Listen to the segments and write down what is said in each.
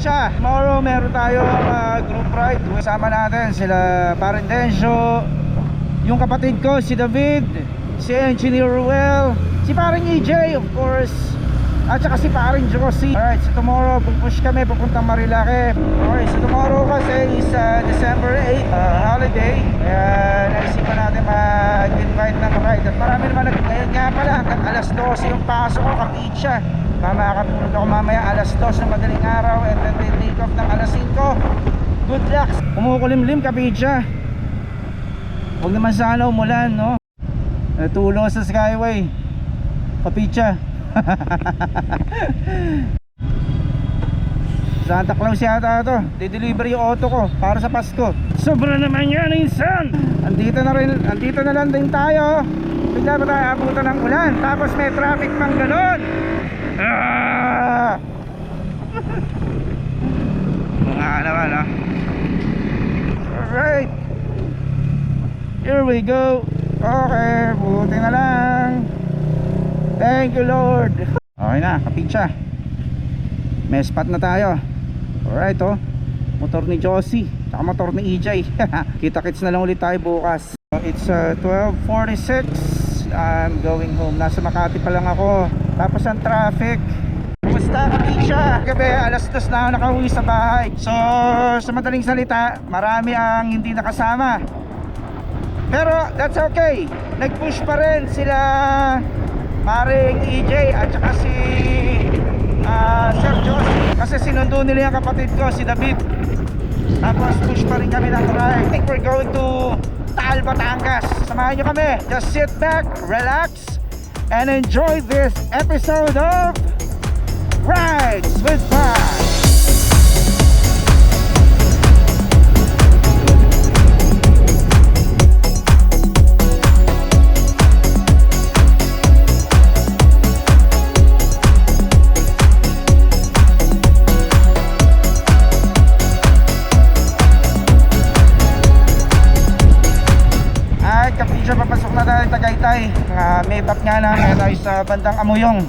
Kapicha, tomorrow meron tayong ah, group ride. Kasama natin sila Parendensyo, yung kapatid ko si David, si Engineer Ruel, si paring EJ of course, at saka si paring Josie. Alright, so tomorrow pupush kami papuntang Marilake. Okay, so tomorrow kasi is ah, December 8, ah, holiday. Kaya naisipan natin mag-invite ng ride. At marami naman nag ngayon nga pala, alas 12 yung pasok ko, Kapicha. Mamakatulog ako mamaya alas 2 ng madaling araw and then they take off ng alas 5. Good luck! Kumukulimlim, Kapicha. Huwag naman sana umulan, no? Natulong sa Skyway. Kapicha. Santa Claus yata to. Di-deliver yung auto ko para sa Pasko. Sobra naman yan, insan. Andito na rin, andito na lang din tayo. Bigla pa tayo abutan ng ulan. Tapos may traffic pang ganun. Ah! Mga naman, ha? Alright. Here we go. Okay, buti na lang. Thank you Lord. Okay na, kapitsa. May spot na tayo. Alright oh. Motor ni Josie, tsaka motor ni EJ. Kita-kits na lang ulit tayo bukas. It's uh, 12.46. I'm going home. Nasa Makati pa lang ako. Tapos ang traffic. Kumusta kapitsa? Gabi, alas dos na ako nakauwi sa bahay. So, sa madaling salita, marami ang hindi nakasama. Pero that's okay. Nag-push pa rin sila Maring EJ at saka si ah, Sir Josie. Kasi sinundo nila yung kapatid ko, si David. Tapos push pa rin kami ng ride. I think we're going to Taal, Batangas. Samahan nyo kami. Just sit back, relax, and enjoy this episode of Rides with Paz. Tap nga na ngayon tayo sa bandang Amuyong.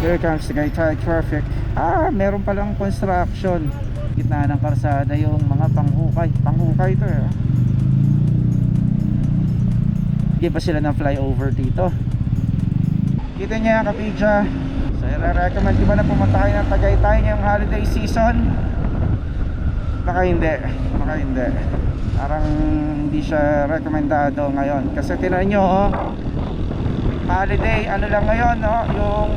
Here comes Tagaytay traffic. Ah, meron palang construction. Gitna ng karsada yung mga panghukay. Panghukay ito eh. Hindi pa sila ng flyover dito. Kita niya kapidya. So, i-recommend ko ba na pumunta kayo ng Tagaytay ngayong holiday season? Baka hindi. Baka hindi. Parang hindi siya rekomendado ngayon. Kasi tinan nyo, oh, holiday, ano lang ngayon, no? yung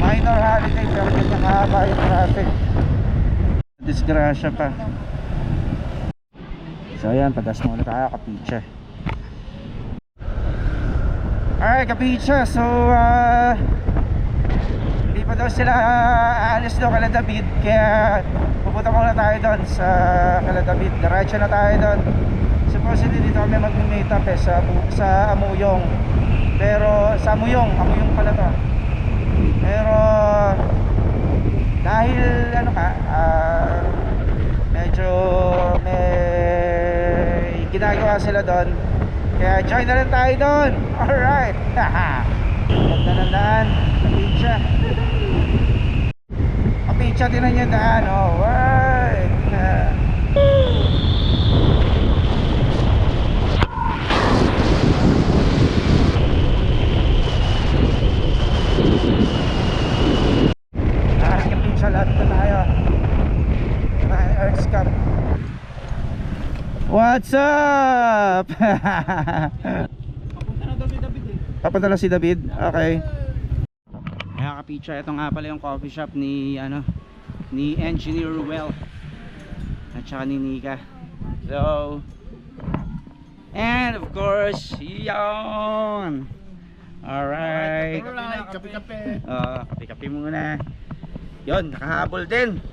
minor holiday, pero ganyan kahaba yung traffic. Disgrasya pa. So, ayan, pagas muna tayo kapidya. Alright, kapitsa. So, uh, hindi pa daw sila uh, aalis daw kala David. Kaya pupunta muna tayo doon sa kala David. Diretso na tayo doon. Supposedly dito kami mag-meet up eh, sa, sa Amuyong. Pero sa Amuyong, Amuyong pala to. Pero dahil ano ka, uh, medyo may ginagawa sila doon kaya join na lang tayo doon. Alright. Ganda ng daan. Kapitsa. Kapitsa din na yung daan. Alright. Ah, kapitsa lahat na tayo. Ay, Earth's Cup. What's up? Papunta na daw si David eh. Papunta lang si David. Okay. Kaya kapitsa, ito nga pala yung coffee shop ni ano ni Engineer Ruel at saka ni Nika. So and of course, yon. Alright. Alright, kape-kape. Oh, kape-kape muna. Yon, nakahabol din.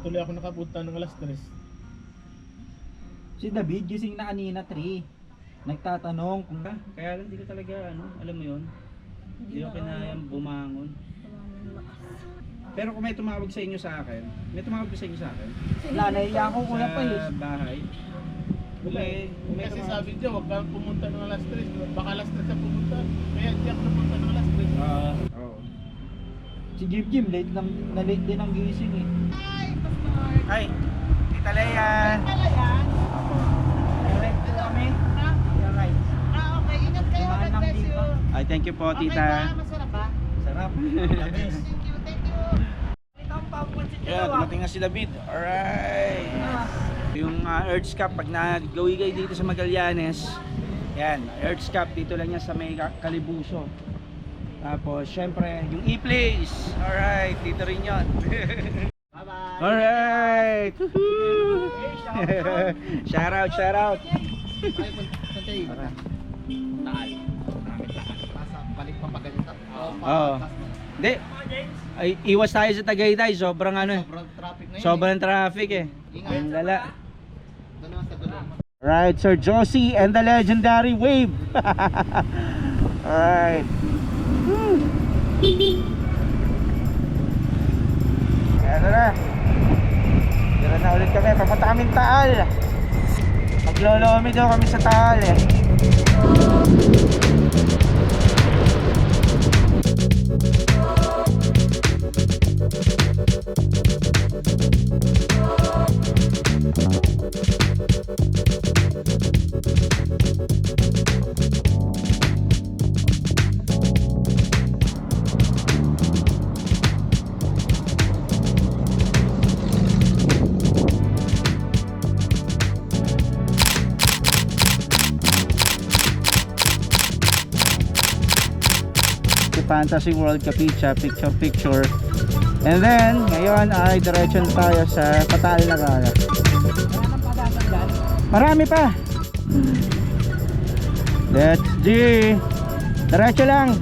Tuloy ako nakapunta ng alas 3. Si David gising na kanina 3. Nagtatanong kung Kaya lang hindi ko talaga ano, alam mo yon. Hindi ko kinayang bumangon. Pero kung may tumawag sa inyo sa akin, may tumawag sa inyo sa akin? Wala, nahiya ako kuya pa eh. Sa bahay. Kung may, kung may Kasi tumawag- sabi niya, huwag kang pumunta ng alas 3. Baka alas 3 ka pumunta. Kaya hindi ako napunta ng alas 3. Ah, oo. Si Jim Jim, late, na, na late din ang gising eh. Ay, Tita Leia. Alright po kami. Alright. Ah, okay. Ingat kayo. Dumaan God lang bless you. dito. Ay, thank you po, Okay Tita. ba? Masarap ba? Sarap. Thank you, thank you. Ikaw pa po si Yeah, dumating na si David. Alright. Yung uh, Earth's Cup, pag nagawi kayo dito sa Magallanes, yan, Earth's Cup, dito lang yan sa may Ka- Kalibuso. Tapos, syempre, yung E-Place. Alright, dito rin yun. Bye-bye. Alright! Woohoo! shout out, shout out! Ay, santay. Oo. Hindi, ay, iwas tayo sa Tagaytay. Sobrang ano eh. Sobrang traffic na yun. Sobrang traffic eh. Ang lala. Alright, Sir Josie and the legendary Wave. Alright. Woo. Ayan na. Tira na ulit kami. Papunta kami Taal. Maglolomi daw kami sa Taal eh. Fantasy World Capicha picture picture. And then ngayon ay diretso na tayo sa Patal na Gala. Marami pa! Let's G! Diretso lang!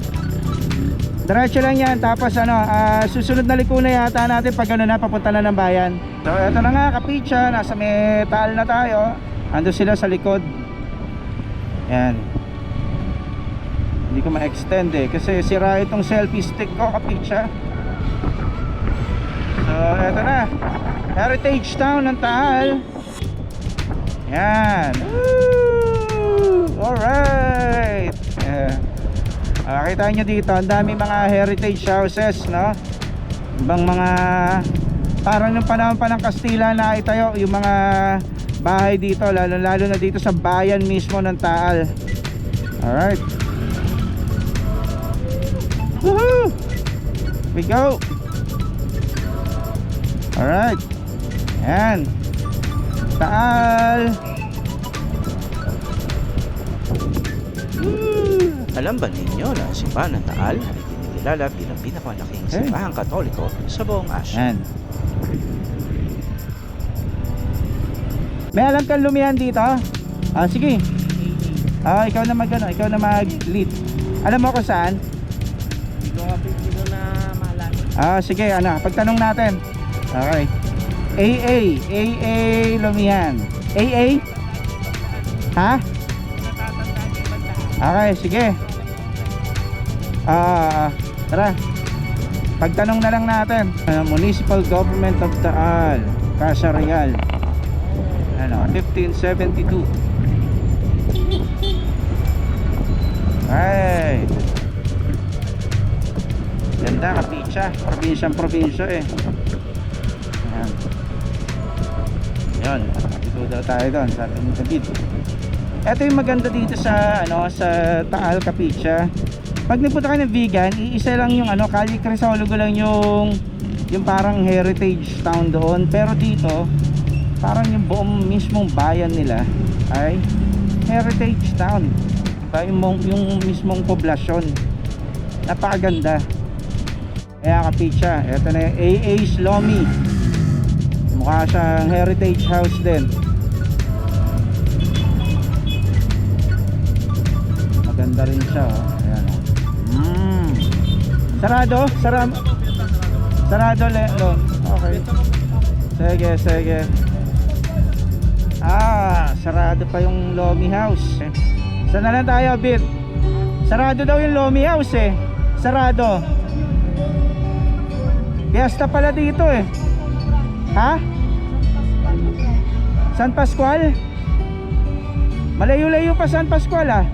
Diretso lang yan. Tapos ano ah, susunod na liko na yata natin pag ano na papunta na ng bayan. So eto na nga Kapicha nasa may Taal na tayo. Ando sila sa likod. Yan hindi ko ma-extend eh kasi sira itong selfie stick ko kapitsa so eto na. Heritage Town ng Taal. Yan. Woo! alright. Yeah. Ah, kita nyo dito ang dami mga heritage houses no? Ibang mga parang nung panahon pa ng Kastila na itayo yung mga bahay dito lalo lalo na dito sa bayan mismo ng Taal. Alright Woohoo! We go! Alright. Yan. Taal. Woo! Alam ba ninyo na ang simbahan ng Taal ay kinikilala bilang pinakamalaking simbahang katoliko sa buong Asya? Yan. May alam kang lumihan dito? Ah, sige. Ah, ikaw na mag ano, ikaw na mag-lead. Alam mo kung saan? Hindi na maalala. Ah, sige, ano, pagtanong natin. Okay. AA, AA Lumihan. AA? Ha? Okay, sige. Ah, tara. Pagtanong na lang natin. Ah, Municipal Government of Taal, Casa Real. Ano, 1572. Right. Ganda kapicha, probinsyang probinsya eh. Ayan. Yun, dito daw tayo doon sa ating David. Ito yung maganda dito sa ano sa Taal Capicha. Pag nagpunta ka ng vegan, iisa lang yung ano, Kali Crisologo lang yung yung parang heritage town doon. Pero dito, parang yung buong mismong bayan nila ay heritage town. Diba? Yung, yung mismong poblasyon. Napakaganda. Kaya kapicha, ito na yung AA's Lomi. Mukha siyang heritage house din. Maganda rin siya, oh. Ayan, oh. Mm. Sarado? Saram Sarado, le. Okay. Sige, sige. Ah, sarado pa yung Lomi house. Eh. Saan na lang tayo, Bit? Sarado daw yung Lomi house eh. Sarado. Fiesta pala dito eh. Ha? San Pascual? Malayo-layo pa San Pascual ah.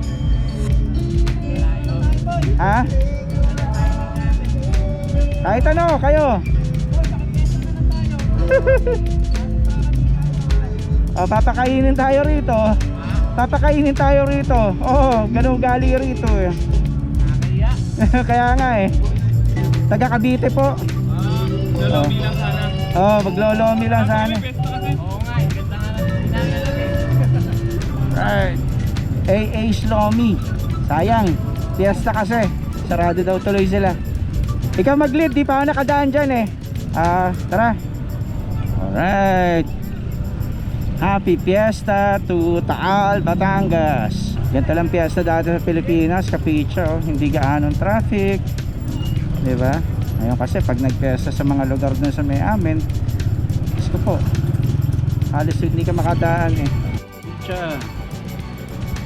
Ha? Kahit ano, kayo. oh, papakainin tayo rito. Papakainin tayo rito. Oo, ganun gali rito eh. Kaya nga eh. Taga Cavite po. Oh. Oh, maglolomi lang sana. Right. AA Slomi. Sayang. Fiesta kasi. Sarado daw tuloy sila. Ikaw mag-lead, di pa ako nakadaan dyan eh. Ah, tara. Alright. Happy Fiesta to Taal, Batangas. Ganito lang fiesta dati sa Pilipinas, kapicha oh. Hindi gaanong traffic. Di ba? Ngayon kasi pag nagfiesta sa mga lugar dun sa may amin, ko po, halos hindi ka makadaan eh. Picha,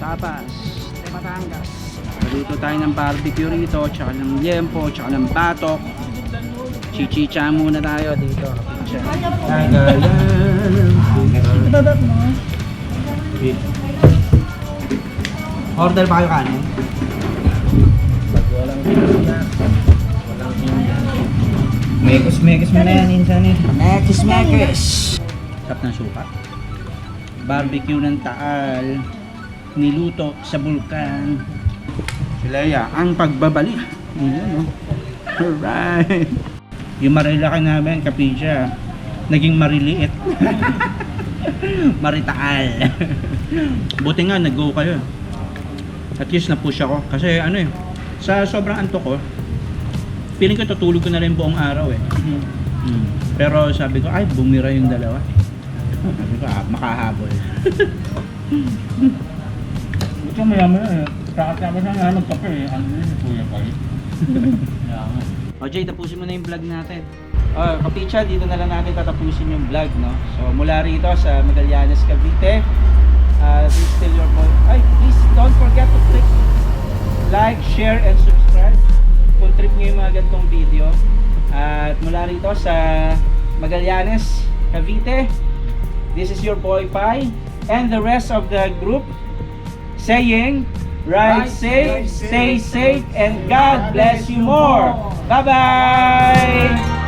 tapas, Batangas. Dito tayo ng barbecue rito, tsaka ng liempo, tsaka ng batok. Chichicha muna tayo dito. Ibaba mo. Order ba kayo kanin? Mekos mekos mo na yan insan eh. Mekos mekos. Sarap ng suka. Barbecue ng taal. Niluto sa bulkan. Silaya, ang pagbabalik. Ayan oh. Alright. Yung marilaki namin, kapisya, naging mariliit. Maritaal. Buti nga, nag-go kayo. At least na-push ako. Kasi ano eh, sa sobrang antok ko, feeling ko tutulog ko na rin buong araw eh. Mm. Pero sabi ko, ay, bumira yung dalawa. Sabi ko, ah, makahabol. Ito maya maya eh. Kakatapos na nga nagkape eh. Ano yun, kuya pa eh. O Jay, tapusin mo na yung vlog natin. Oh, kapicha, dito na lang natin tatapusin yung vlog, no? So, mula rito sa Magallanes, Cavite. Uh, this is still your boy. Ay, please don't forget to click like, share, and subscribe. Kung trip yung mga ganitong video. At mula rito sa Magallanes, Cavite. This is your boy Pai and the rest of the group saying, Ride safe, stay safe, and God bless you more. Bye-bye!